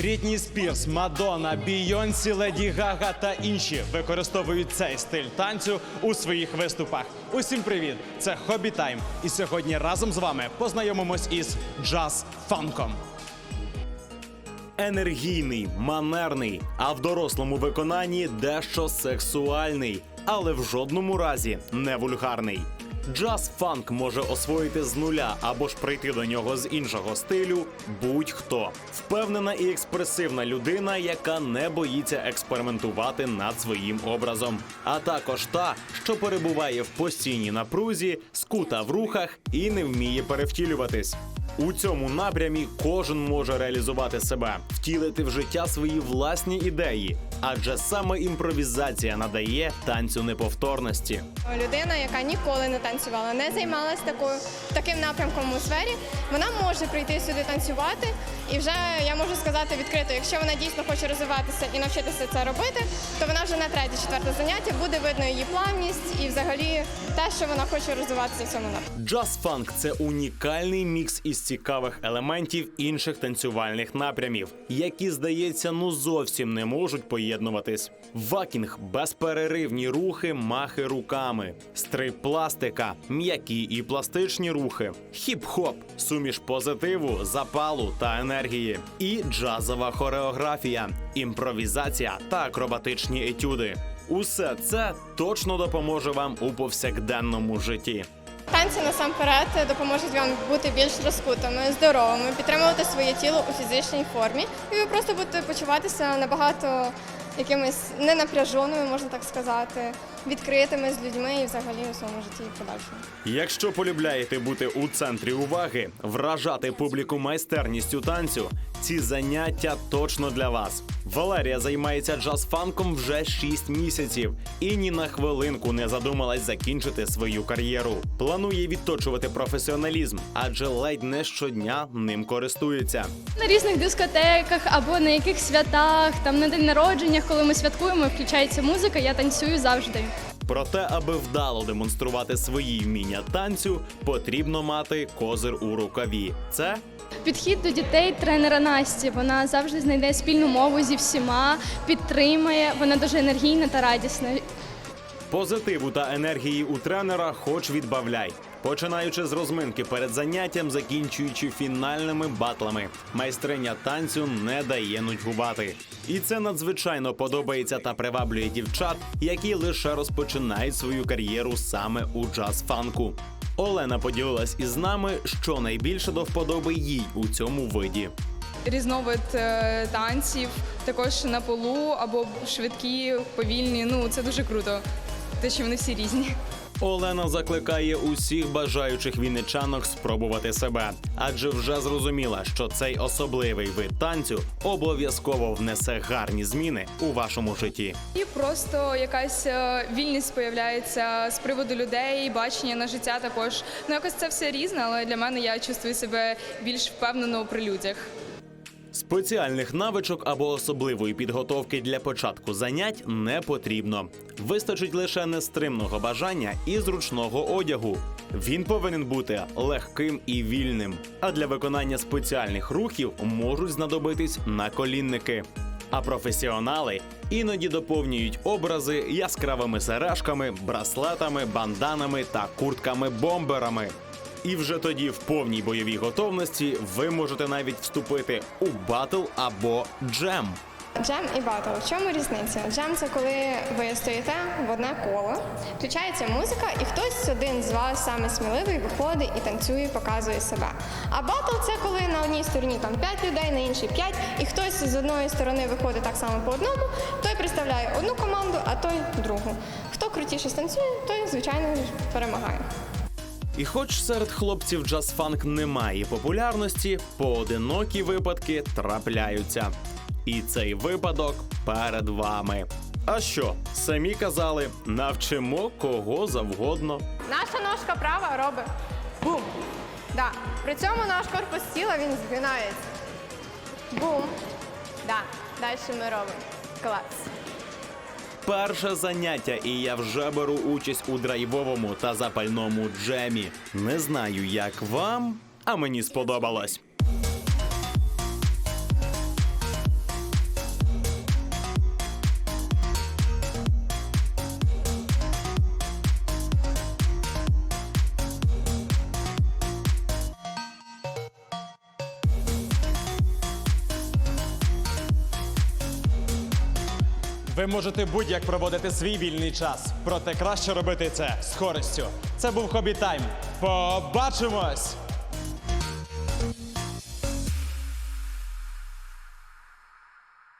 Брітні Спірс, Мадонна, Бійонсі, Леді Гага та інші використовують цей стиль танцю у своїх виступах. Усім привіт! Це Хобі Тайм. І сьогодні разом з вами познайомимось із джаз-фанком. Енергійний, манерний, а в дорослому виконанні дещо сексуальний, але в жодному разі не вульгарний. Джаз-фанк може освоїти з нуля або ж прийти до нього з іншого стилю будь-хто. Впевнена і експресивна людина, яка не боїться експериментувати над своїм образом, а також та, що перебуває в постійній напрузі, скута в рухах і не вміє перевтілюватись. У цьому напрямі кожен може реалізувати себе, втілити в життя свої власні ідеї, адже саме імпровізація надає танцю неповторності. Людина, яка ніколи не танцювала, не займалася такою таким напрямком у сфері, вона може прийти сюди танцювати. І вже я можу сказати відкрито, якщо вона дійсно хоче розвиватися і навчитися це робити, то вона вже на третє, четверте заняття буде видно її плавність і взагалі те, що вона хоче розвиватися в цьому напрямку. Джаз-фанк це унікальний мікс із цікавих елементів інших танцювальних напрямів, які, здається, ну зовсім не можуть поєднуватись. Вакінг, безперервні рухи, махи руками, стрип-пластика, м'які і пластичні рухи, хіп-хоп, суміш позитиву, запалу та енергії, і джазова хореографія, імпровізація та акробатичні етюди. Усе це точно допоможе вам у повсякденному житті. Танці насамперед допоможуть вам бути більш розкутими, здоровими, підтримувати своє тіло у фізичній формі, і ви просто будете почуватися набагато якимись ненапряженими, можна так сказати, відкритими з людьми і взагалі у своєму житті і подальшому. Якщо полюбляєте бути у центрі уваги, вражати публіку майстерністю танцю, ці заняття точно для вас. Валерія займається джаз-фанком вже 6 місяців і ні на хвилинку не задумалась закінчити свою кар'єру. Планує відточувати професіоналізм, адже ледь не щодня ним користується. На різних дискотеках або на яких святах, там на день народження, коли ми святкуємо, включається музика, я танцюю завжди. Проте, аби вдало демонструвати свої вміння танцю, потрібно мати козир у рукаві. Це Підхід до дітей тренера Насті. Вона завжди знайде спільну мову зі всіма, підтримує. Вона дуже енергійна та радісна. Позитиву та енергії у тренера хоч відбавляй. Починаючи з розминки перед заняттям, закінчуючи фінальними батлами, майстриня танцю не дає нудьгувати. І це надзвичайно подобається та приваблює дівчат, які лише розпочинають свою кар'єру саме у джаз-фанку. Олена поділилась із нами, що найбільше до вподоби їй у цьому виді. різновид е, танців, також на полу або швидкі, повільні. Ну це дуже круто. Те, що вони всі різні. Олена закликає усіх бажаючих вінничанок спробувати себе, адже вже зрозуміла, що цей особливий вид танцю обов'язково внесе гарні зміни у вашому житті. І просто якась е, вільність появляється з приводу людей, бачення на життя також. Ну якось це все різне, але для мене я чувствую себе більш впевнено при людях. Спеціальних навичок або особливої підготовки для початку занять не потрібно. Вистачить лише нестримного бажання і зручного одягу. Він повинен бути легким і вільним. А для виконання спеціальних рухів можуть знадобитись наколінники. А професіонали іноді доповнюють образи яскравими сережками, браслетами, банданами та куртками-бомберами. І вже тоді в повній бойовій готовності ви можете навіть вступити у батл або джем. Джем і батл. В чому різниця? Джем це коли ви стоїте в одне коло, включається музика, і хтось один з вас саме сміливий виходить і танцює, показує себе. А батл це коли на одній стороні там 5 людей, на іншій 5, і хтось з одної сторони виходить так само по одному, той представляє одну команду, а той другу. Хто крутіше станцює, той звичайно перемагає. І хоч серед хлопців джаз-фанк немає популярності, поодинокі випадки трапляються. І цей випадок перед вами. А що, самі казали, навчимо кого завгодно. Наша ножка права робить бум. Да. При цьому наш корпус тіла він згинається. Бум. Да. Далі ми робимо. Клас. Перше заняття, і я вже беру участь у драйвовому та запальному джемі. Не знаю, як вам, а мені сподобалось. Ви можете будь-як проводити свій вільний час, проте краще робити це з користю. Це був Хобі Тайм. Побачимось!